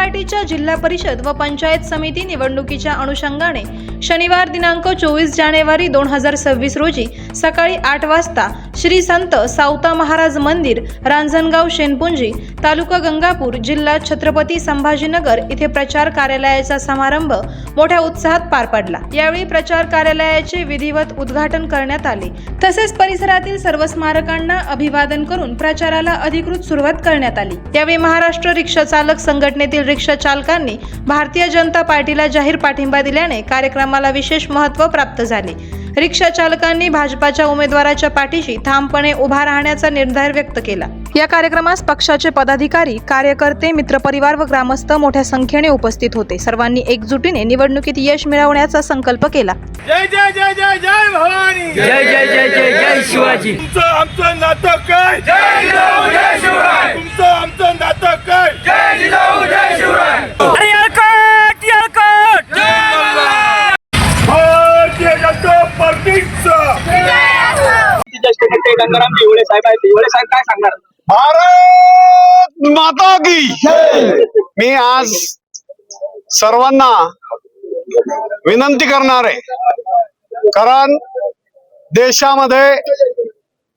भारतीय नाशिकच्या जिल्हा परिषद व पंचायत समिती निवडणुकीच्या अनुषंगाने शनिवार दिनांक चोवीस जानेवारी दोन हजार सव्वीस रोजी सकाळी आठ वाजता श्री संत सावता महाराज मंदिर रांजणगाव शेनपुंजी तालुका गंगापूर जिल्हा छत्रपती संभाजीनगर इथे प्रचार कार्यालयाचा समारंभ मोठ्या उत्साहात पार पडला. यावेळी प्रचार कार्यालयाचे विधिवत उद्घाटन करण्यात आले. तसेच परिसरातील सर्व स्मारकांना अभिवादन करून प्रचाराला अधिकृत सुरुवात करण्यात आली. यावेळी महाराष्ट्र रिक्षा चालक संघटनेतील रिक्षा चालकांनी भारतीय जनता पार्टीला जाहीर पाठिंबा दिल्याने कार्यक्रमाला विशेष महत्त्व प्राप्त झाले. रिक्षा चालकांनी भाजपाच्या उमेदवाराच्या पाठीशी ठामपणे उभा राहण्याचा निर्धार व्यक्त केला. या कार्यक्रमास पक्षाचे पदाधिकारी कार्यकर्ते मित्रपरिवार व ग्रामस्थ मोठ्या संख्येने उपस्थित होते. सर्वांनी एकजुटीने निवडणुकीत यश मिळवण्याचा संकल्प केला. जय जय जय जय जय भवानी! जय जय जय जय जय शिवाजी! तुमचं आमचं नातं काय? जय जिजाऊ जय शिवराय! तुमचं आमचं नातं काय? जय जिजाऊ जय शिवराय अरे यलकट यलकट भारतीय जनता पार्टीचं गंगाराम हिवळे साहेब आहेत. हिवळे साहेब काय सांगणार? भारत माता की मी आज सर्वांना विनंती करणार आहे. कारण देशामध्ये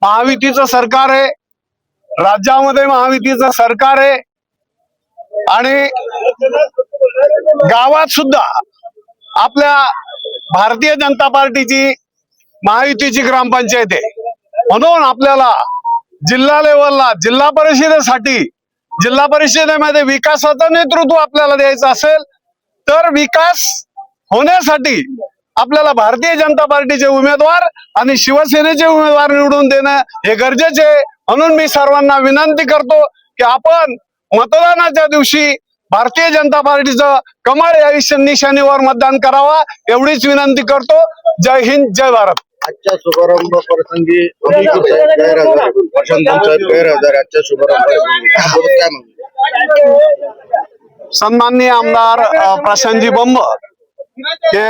महायुतीचं सरकार आहे राज्यामध्ये महायुतीचं सरकार आहे आणि गावात सुद्धा आपल्या भारतीय जनता पार्टीची महायुतीची ग्रामपंचायत आहे. म्हणून आपल्याला जिल्हा लेवलला जिल्हा परिषदेसाठी जिल्हा परिषदेमध्ये विकासाचं नेतृत्व आपल्याला द्यायचं असेल तर विकास होण्यासाठी आपल्याला भारतीय जनता पार्टीचे उमेदवार आणि शिवसेनेचे उमेदवार निवडून देणं हे गरजेचे आहे. म्हणून मी सर्वांना विनंती करतो की आपण मतदानाच्या दिवशी भारतीय जनता पार्टीचं कमळ या निशाणीवर मतदान करावा एवढीच विनंती करतो. जय हिंद जय भारत. आजच्या शुभारंभ प्रसंगी गैरहजर आजच्या शुभारंभ प्रसंगी काय म्हणतो सन्माननीय आमदार प्रशांतजी बंब हे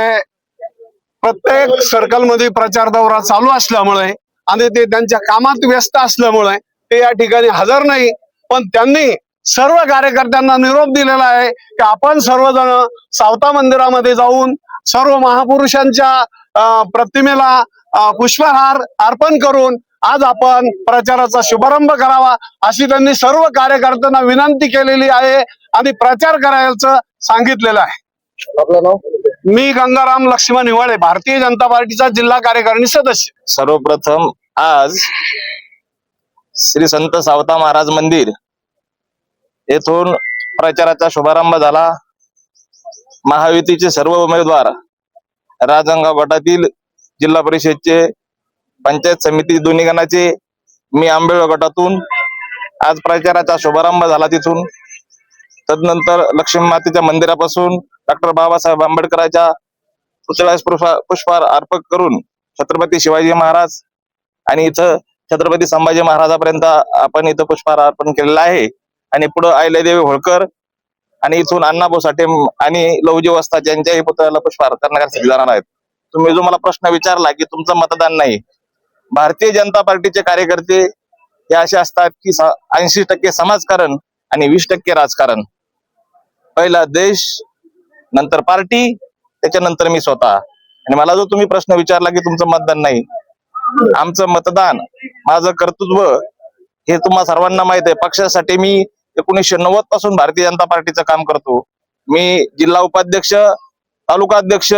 प्रत्येक सर्कलमध्ये प्रचार दौरा चालू असल्यामुळे आणि ते त्यांच्या कामात व्यस्त असल्यामुळे ते या ठिकाणी हजर नाही. पण त्यांनी सर्व कार्यकर्त्यांना निरोप दिलेला आहे की आपण सर्वजण सावता मंदिरामध्ये जाऊन सर्व महापुरुषांच्या प्रतिमेला पुष्पहार अर्पण करून आज आपण प्रचाराचा शुभारंभ करावा अशी त्यांनी सर्व कार्यकर्त्यांना विनंती केलेली आहे आणि प्रचार करायचं सांगितलेलं आहे. आपलं नाव? मी गंगाराम लक्ष्मण हिवाळे भारतीय जनता पार्टीचा जिल्हा कार्यकारिणी सदस्य. सर्वप्रथम आज श्री संत सावता महाराज मंदिर येथून प्रचाराचा शुभारंभ झाला. महायुतीचे सर्व उमेदवार राजंगाव गटातील जिल्हा परिषदचे पंचायत समिती दोन्ही गणाचे मी आंबेळ गटातून आज प्रचाराचा शुभारंभ झाला तिथून. तदनंतर लक्ष्मी मातेच्या मंदिरापासून डॉक्टर बाबासाहेब आंबेडकरांच्या पुतळ्यास पुष्पा पुष्पहार अर्पण करून छत्रपती शिवाजी महाराज आणि इथं छत्रपती संभाजी महाराजापर्यंत आपण इथं पुष्पहार अर्पण केलेला आहे. आणि पुढं अहिल्यादेवी होळकर आणि इथून अण्णाभाऊ साठे आणि लवजी वस्ताद यांच्याही पुतळ्याला पुष्पहार करण्यासाठी जाणार आहेत. तुम्ही जो मला प्रश्न विचारला की तुमचं मतदान नाही भारतीय जनता पार्टीचे कार्यकर्ते हे असे असतात की ऐंशी टक्के समाजकारण आणि वीस टक्के राजकारण. पहिला देश नंतर पार्टी त्याच्यानंतर मी स्वतः. आणि मला जो तुम्ही प्रश्न विचारला की तुमचं मतदान नाही आमचं मतदान माझं कर्तृत्व हे तुम्हा सर्वांना माहीत आहे. पक्षासाठी मी एकोणीसशे नव्वदपासून भारतीय जनता पार्टीचं काम करतो. मी जिल्हा उपाध्यक्ष तालुका अध्यक्ष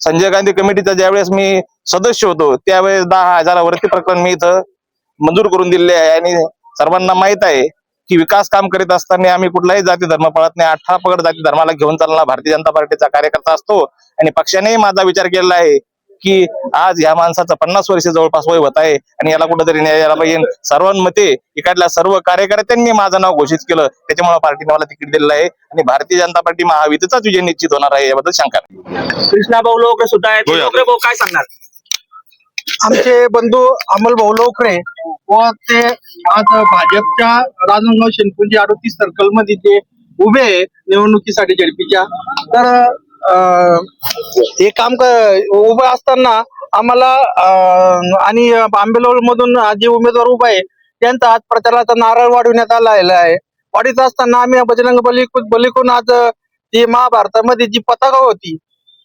संजय गांधी कमिटीचा ज्यावेळेस मी सदस्य होतो त्यावेळेस दहा हजारावरती प्रकरण मी इथं मंजूर करून दिले आहे. आणि सर्वांना माहीत आहे की विकास काम करीत असताना आम्ही कुठलाही जाती धर्म पाळत नाही. अठरा पगड जाती धर्माला घेऊन चालणारा भारतीय जनता पार्टीचा कार्यकर्ता असतो. आणि पक्षानेही माझा विचार केलेला आहे की आज या माणसाचं पन्नास वर्ष जवळपास वय होत आहे आणि याला कुठेतरी न्याय यायला पाहिजे. सर्वांमते इकडल्या सर्व कार्यकर्त्यांनी माझं नाव घोषित केलं. त्याच्यामुळे पार्टीने मला तिकीट दिलेलं आहे. आणि भारतीय जनता पार्टी महायुतीचाच विजय निश्चित होणार आहे याबद्दल शंका नाही. कृष्णा भाऊ लोक सुद्धा आहेत. लोकरे भाऊ काय सांगणार? आमचे बंधू अमल भाऊ लोकरे व ते आज भाजपच्या राजनगाव शेनपुंजी अडोतीस सर्कलमध्ये ते उभे आहे निवडणुकीसाठी झडपीच्या. तर हे काम उभं असताना आम्हाला आणि आंबेलोल मधून जे उमेदवार उभा आहे त्यांचा आज प्रचाराचा नारळ वाढविण्यात आलेला आहे. वाढीत असताना आम्ही बजरंग बली बलिकून आज जी महाभारतामध्ये जी पताका होती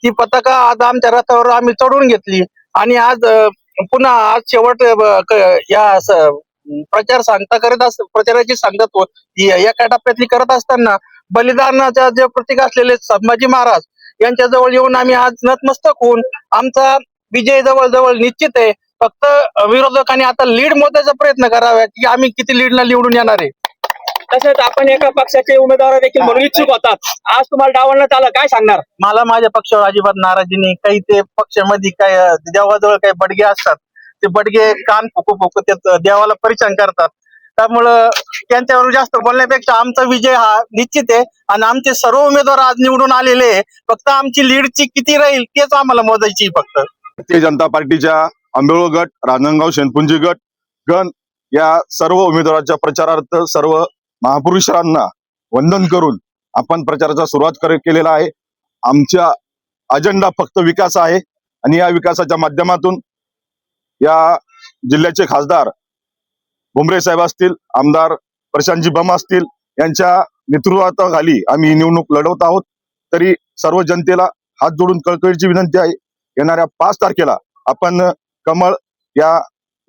ती पताका आज आमच्या रथावर आम्ही चढवून घेतली. आणि आज पुन्हा आज शेवट या प्रचार सांगता करत अस प्रचाराची सांगत हो, एका टप्प्यातली करत असताना बलिदानाच्या जे प्रतीक असलेले संभाजी महाराज यांच्या जवळ येऊन आम्ही आज नतमस्तक होऊन आमचा विजय जवळ जवळ निश्चित आहे. फक्त विरोधकांनी आता लीड मोजायचा प्रयत्न करावा की आम्ही किती लीडला निवडून येणार आहे. तसेच आपण एका पक्षाचे उमेदवार देखील म्हणून इच्छुक होतात. आज तुम्हाला डावलण्यात आलं काय सांगणार? मला माझ्या पक्षावर अजिबात नाराजी नाही. काही ते पक्षामध्ये काय देवाजवळ काही बडगे असतात. ते बडगे कान फुकू फुकू ते देवाला परिचय करतात. त्यामुळं त्यांच्यावर जास्त बोलण्यापेक्षा आमचा विजय हा निश्चित आहे. आणि आमचे सर्व उमेदवार आज निवडून आलेले फक्त आमची लीडची किती राहील तेच आम्हाला मोजायची फक्त. भारतीय जनता पार्टीच्या आंबेळो गट राजनगाव शेनपुंजी गट गण या सर्व उमेदवारांच्या प्रचारार्थ सर्व महापुरुषांना वंदन करून आपण प्रचाराचा सुरुवात केलेला आहे. आमच्या अजेंडा फक्त विकास आहे. आणि या विकासाच्या माध्यमातून या जिल्ह्याचे खासदार भुमरे साहेब असतील आमदार प्रशांतजी बम असतील यांच्या नेतृत्वाखाली आम्ही ही निवडणूक लढवत आहोत. तरी सर्व जनतेला हात जोडून कळकळीची विनंती आहे येणाऱ्या पाच तारखेला आपण कमळ या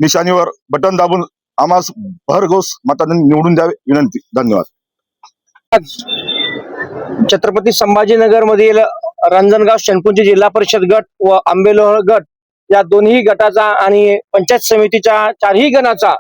निशाणीवर बटन दाबून आम्हास भरघोस मताने निवडून द्यावे विनंती. धन्यवाद. छत्रपती संभाजीनगर मधील रंजनगाव शनपुंजी जिल्हा परिषद गट व आंबेलोहर गट या दोन्ही गटाचा आणि पंचायत समितीच्या चारही गणाचा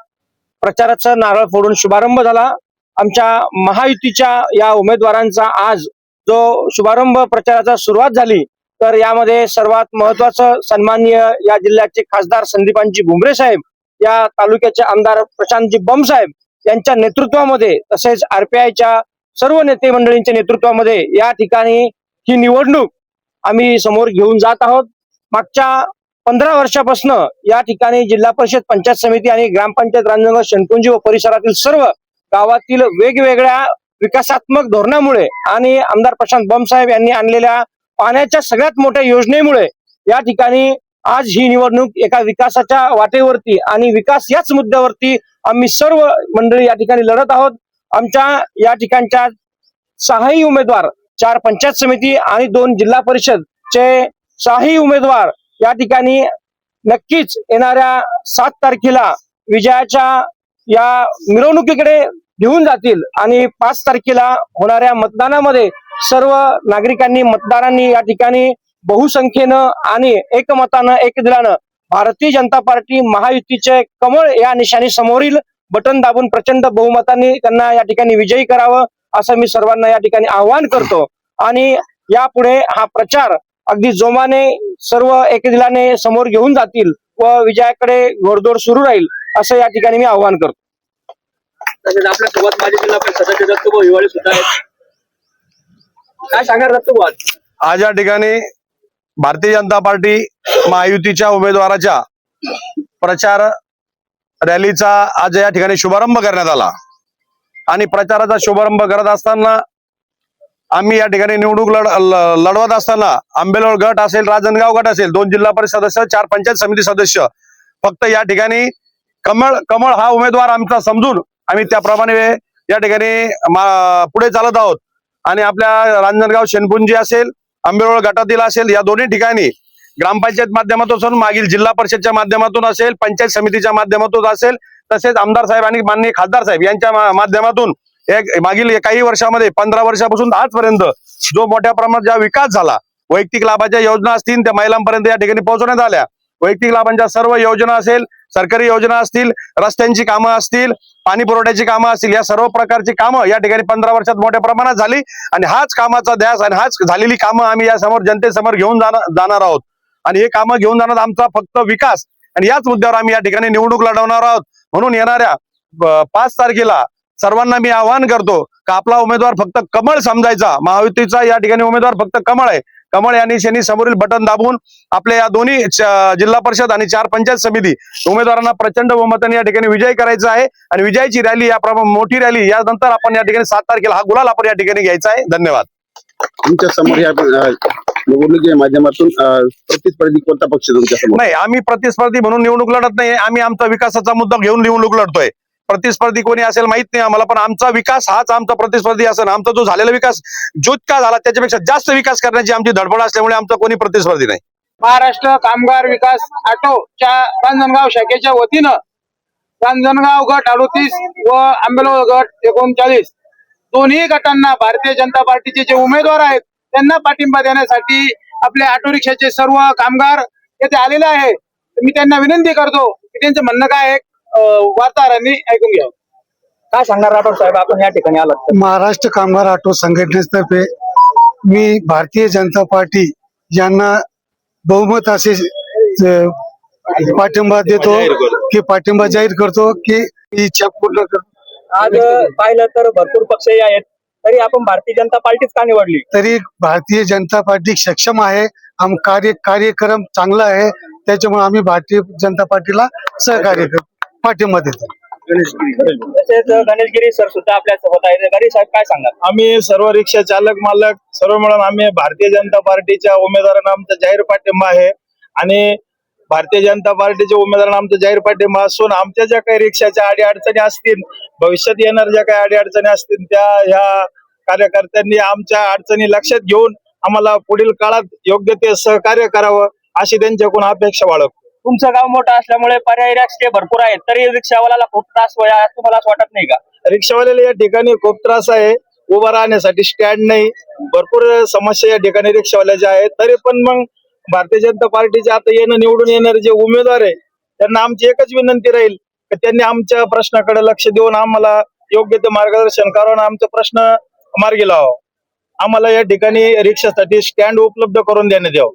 प्रचाराचा नारळ फोडून शुभारंभ झाला. आमच्या महायुतीच्या या उमेदवारांचा आज जो शुभारंभ प्रचाराचा सुरुवात झाली तर यामध्ये सर्वात महत्वाचं सन्माननीय या जिल्ह्याचे खासदार संदीपांजी भुमरे साहेब या तालुक्याचे आमदार प्रशांतजी बम साहेब यांच्या नेतृत्वामध्ये तसेच आरपीआयच्या सर्व नेते मंडळींच्या नेतृत्वामध्ये या ठिकाणी ही निवडणूक आम्ही समोर घेऊन जात आहोत. मागच्या पंधरा वर्षापासून या ठिकाणी जिल्हा परिषद पंचायत समिती आणि ग्रामपंचायत रांजणगाव शनकुंजी व परिसरातील सर्व गावातील वेगवेगळ्या विकासात्मक धोरणामुळे आणि आमदार प्रशांत बमसाहेब यांनी आणलेल्या पाण्याच्या सगळ्यात मोठ्या योजनेमुळे या ठिकाणी आज ही निवडणूक एका विकासाच्या वाटेवरती आणि विकास याच मुद्द्यावरती आम्ही सर्व मंडळी या ठिकाणी लढत आहोत. आमच्या या ठिकाणच्या सहाही उमेदवार चार पंचायत समिती आणि दोन जिल्हा परिषद चे सहाही उमेदवार या ठिकाणी नक्कीच येणाऱ्या सात तारखेला विजयाच्या या मिरवणुकीकडे घेऊन जातील आणि पाच तारखेला होणाऱ्या मतदानामध्ये सर्व नागरिकांनी मतदारांनी या ठिकाणी बहुसंख्येनं आणि एकमतानं एक दिलानं भारतीय जनता पार्टी महायुतीचे कमळ या निशाणी समोरील बटन दाबून प्रचंड बहुमतांनी त्यांना या ठिकाणी विजयी करावं असं मी सर्वांना या ठिकाणी आवाहन करतो. आणि यापुढे हा प्रचार अगदी जोमाने सर्व एकदिलाने समोर घेऊन जातील व विजयाकडे घोडदौड सुरू राहील असं या ठिकाणी मी आवाहन करतो. तसेच आपल्यासोबत माजी जिल्हा सदस्य दत्तभाऊ हिवाळे सुद्धा आहेत. काय सांगा दत्तभाऊ आज या ठिकाणी भारतीय जनता पार्टी महायुतीच्या उमेदवाराच्या प्रचार रॅलीचा आज या ठिकाणी शुभारंभ करण्यात आला. आणि प्रचाराचा शुभारंभ करत असताना आम्ही या ठिकाणी निवडणूक लढ लढवत असताना आंबेलोळ गट असेल राजनगाव गट असेल दोन जिल्हा परिषद सदस्य चार पंचायत समिती सदस्य फक्त या ठिकाणी कमळ कमळ हा उमेदवार आमचा समजून आम्ही त्याप्रमाणे या ठिकाणी पुढे चालत आहोत. आणि आपल्या रांजणगाव शेनपुंजी असेल आंबेरोळ गटातील असेल या दोन्ही ठिकाणी ग्रामपंचायत माध्यमातून असून मागील जिल्हा परिषदच्या माध्यमातून असेल पंचायत समितीच्या माध्यमातून असेल तसेच आमदार साहेब आणि माननीय खासदार साहेब यांच्या मा- माध्यमातून एक मागील काही वर्षामध्ये पंधरा वर्षापासून आजपर्यंत जो मोठ्या प्रमाणात ज्या विकास झाला वैयक्तिक लाभाच्या योजना असतील त्या महिलांपर्यंत या ठिकाणी पोहोचवण्यात आल्या. वैयक्तिक लाभांच्या सर्व योजना असेल सरकारी योजना असतील रस्त्यांची कामं असतील पाणी पुरवठ्याची कामं असतील या सर्व प्रकारची कामं या ठिकाणी पंधरा वर्षात मोठ्या प्रमाणात झाली. आणि हाच कामाचा ध्यास आणि हाच झालेली कामं आम्ही या समोर जनतेसमोर घेऊन जाणार जाणार आहोत. आणि हे कामं घेऊन जाणार आमचा फक्त विकास. आणि याच मुद्द्यावर आम्ही या ठिकाणी निवडणूक लढवणार आहोत. म्हणून येणाऱ्या पाच तारखेला सर्वांना मी आवाहन करतो का आपला उमेदवार फक्त कमळ समजायचा. महायुतीचा या ठिकाणी उमेदवार फक्त कमळ आहे. कमळ या निशाणी समोरील बटन दाबून आपल्या या दोन्ही जिल्हा परिषद आणि चार पंचायत समिती उमेदवारांना प्रचंड बहुमताने या ठिकाणी विजय करायचा आहे. आणि विजयाची रॅली या प्रमा- मोठी रॅली यानंतर आपण या ठिकाणी सात तारखेला हा गुलाल आपण या ठिकाणी घ्यायचा आहे. धन्यवाद. तुमच्यासमोर या निवडणुकीच्या माध्यमातून प्रतिस्पर्धी कोणता पक्ष तुमच्या नाही आम्ही प्रतिस्पर्धी म्हणून निवडणूक लढत नाही आम्ही आमचा विकासाचा मुद्दा घेऊन निवडणूक लढतोय. प्रतिस्पर्धी कोणी असेल माहीत नाही आम्हाला पण आमचा विकास हाच आमचा प्रतिस्पर्धी असेल आमचा जो झालेला विकास जितका झाला त्याच्यापेक्षा जास्त विकास करण्याची आमची धडपड असल्यामुळे आमचा कोणी प्रतिस्पर्धी नाही. महाराष्ट्र कामगार विकास आटोच्या रांजणगाव शाखेच्या वतीनं रांजणगाव गट अडोतीस व आंबेलो गट एकोणचाळीस. दोन्ही गटांना भारतीय जनता पार्टीचे जे उमेदवार आहेत त्यांना पाठिंबा देण्यासाठी आपले ऑटो रिक्षाचे सर्व कामगार येथे आलेले आहे. मी त्यांना विनंती करतो की त्यांचं म्हणणं काय आहे? वार्ताहरांनी ऐकून घ्यावं. काय सांगणार राठोड साहेब? आपण या ठिकाणी आलात. तर? महाराष्ट्र कामगार ऑटो संघटनेतर्फे मी भारतीय जनता पार्टी यांना बहुमत असे पाठिंबा देतो की पाठिंबा जाहीर करतो की इच्छा पूर्ण कर. आज पाहिलं तर भरपूर पक्षही आहेत. तरी आपण भारतीय जनता पार्टीच का निवडली? तरी भारतीय जनता पार्टी सक्षम आहे. आम कार्य कार्यक्रम चांगला आहे. त्याच्यामुळे आम्ही भारतीय जनता पार्टीला सहकार्य कर पाठिंबा देतो गणेशगिरी सर सुद्धा आपल्यासोबत आहेत. गणेश साहेब काय सांगाल? आम्ही सर्व रिक्षा चालक मालक सर्व मिळून आम्ही भारतीय जनता पार्टीच्या उमेदवारांना आमचा जाहीर पाठिंबा आहे. आणि भारतीय जनता पार्टीच्या उमेदवारांना आमचा जाहीर पाठिंबा असून आमच्या ज्या काही रिक्षाच्या अडी अडचणी असतील भविष्यात येणार ज्या काही अडी अडचणी असतील त्या ह्या कार्यकर्त्यांनी आमच्या अडचणी लक्षात घेऊन आम्हाला पुढील काळात योग्य ते सहकार्य करावं अशी त्यांच्याकडून अपेक्षा बाळगतो. तुमचं गाव मोठं असल्यामुळे पर्यायी रस्ते भरपूर आहेत. तरी रिक्षावाल्याला खूप त्रास तुम्हाला असं वाटत नाही का? रिक्षावाल्याला या ठिकाणी खूप त्रास आहे. उभा राहण्यासाठी स्टँड नाही. भरपूर समस्या या ठिकाणी रिक्षावाल्याच्या आहेत. तरी पण मग भारतीय जनता पार्टीचे आता येणं निवडून येणारे जे उमेदवार आहे त्यांना आमची एकच विनंती राहील की त्यांनी आमच्या प्रश्नाकडे लक्ष देऊन आम्हाला योग्य ते मार्गदर्शन करावं आमचा प्रश्न मार्गी लावा आम्हाला या ठिकाणी रिक्षासाठी स्टँड उपलब्ध करून देण्यात यावं.